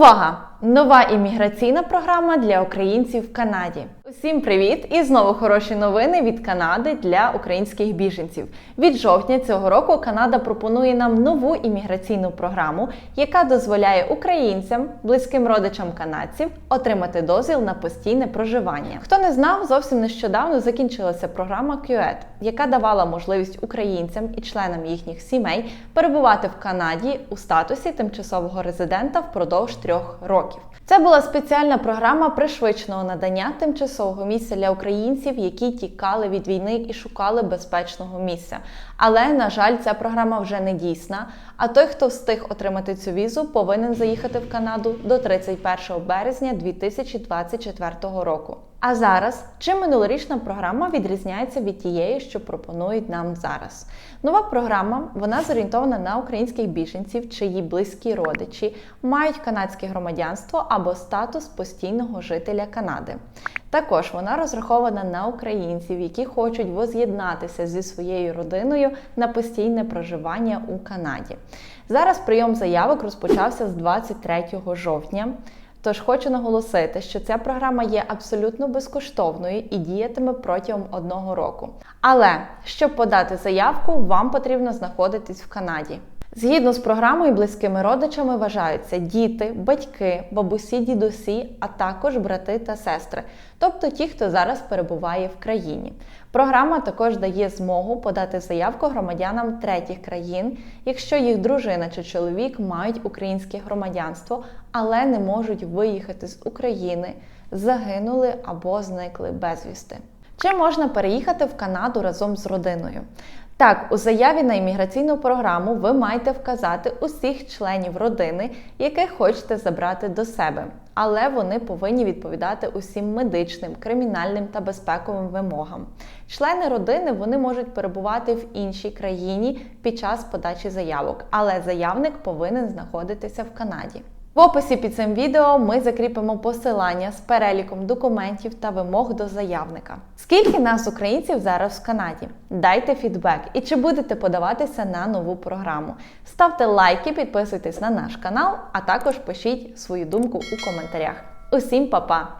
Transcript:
Uwaha. Нова імміграційна програма для українців в Канаді. Усім привіт! І знову хороші новини від Канади для українських біженців. Від жовтня цього року Канада пропонує нам нову імміграційну програму, яка дозволяє українцям, близьким родичам канадців, отримати дозвіл на постійне проживання. Хто не знав, зовсім нещодавно закінчилася програма QED, яка давала можливість українцям і членам їхніх сімей перебувати в Канаді у статусі тимчасового резидента впродовж трьох років. Це була спеціальна програма пришвидшеного надання тимчасового місця для українців, які тікали від війни і шукали безпечного місця. Але на жаль, ця програма вже не дійсна. А той, хто встиг отримати цю візу, повинен заїхати в Канаду до 31 березня 2024 року. А зараз чим минулорічна програма відрізняється від тієї, що пропонують нам зараз? Нова програма вона зорієнтована на українських біженців, чиї близькі родичі мають канадське громадянство або статус постійного жителя Канади. Також вона розрахована на українців, які хочуть воз'єднатися зі своєю родиною на постійне проживання у Канаді. Зараз прийом заявок розпочався з 23 жовтня. Тож хочу наголосити, що ця програма є абсолютно безкоштовною і діятиме протягом одного року. Але щоб подати заявку, вам потрібно знаходитись в Канаді. Згідно з програмою, близькими родичами вважаються діти, батьки, бабусі, дідусі, а також брати та сестри, тобто ті, хто зараз перебуває в країні. Програма також дає змогу подати заявку громадянам третіх країн, якщо їх дружина чи чоловік мають українське громадянство, але не можуть виїхати з України, загинули або зникли безвісти. Чи можна переїхати в Канаду разом з родиною? Так, у заяві на імміграційну програму ви маєте вказати усіх членів родини, яких хочете забрати до себе, але вони повинні відповідати усім медичним, кримінальним та безпековим вимогам. Члени родини вони можуть перебувати в іншій країні під час подачі заявок, але заявник повинен знаходитися в Канаді. В описі під цим відео ми закріпимо посилання з переліком документів та вимог до заявника. Скільки нас, українців, зараз в Канаді? Дайте фідбек і чи будете подаватися на нову програму. Ставте лайки, підписуйтесь на наш канал, а також пишіть свою думку у коментарях. Усім па-па!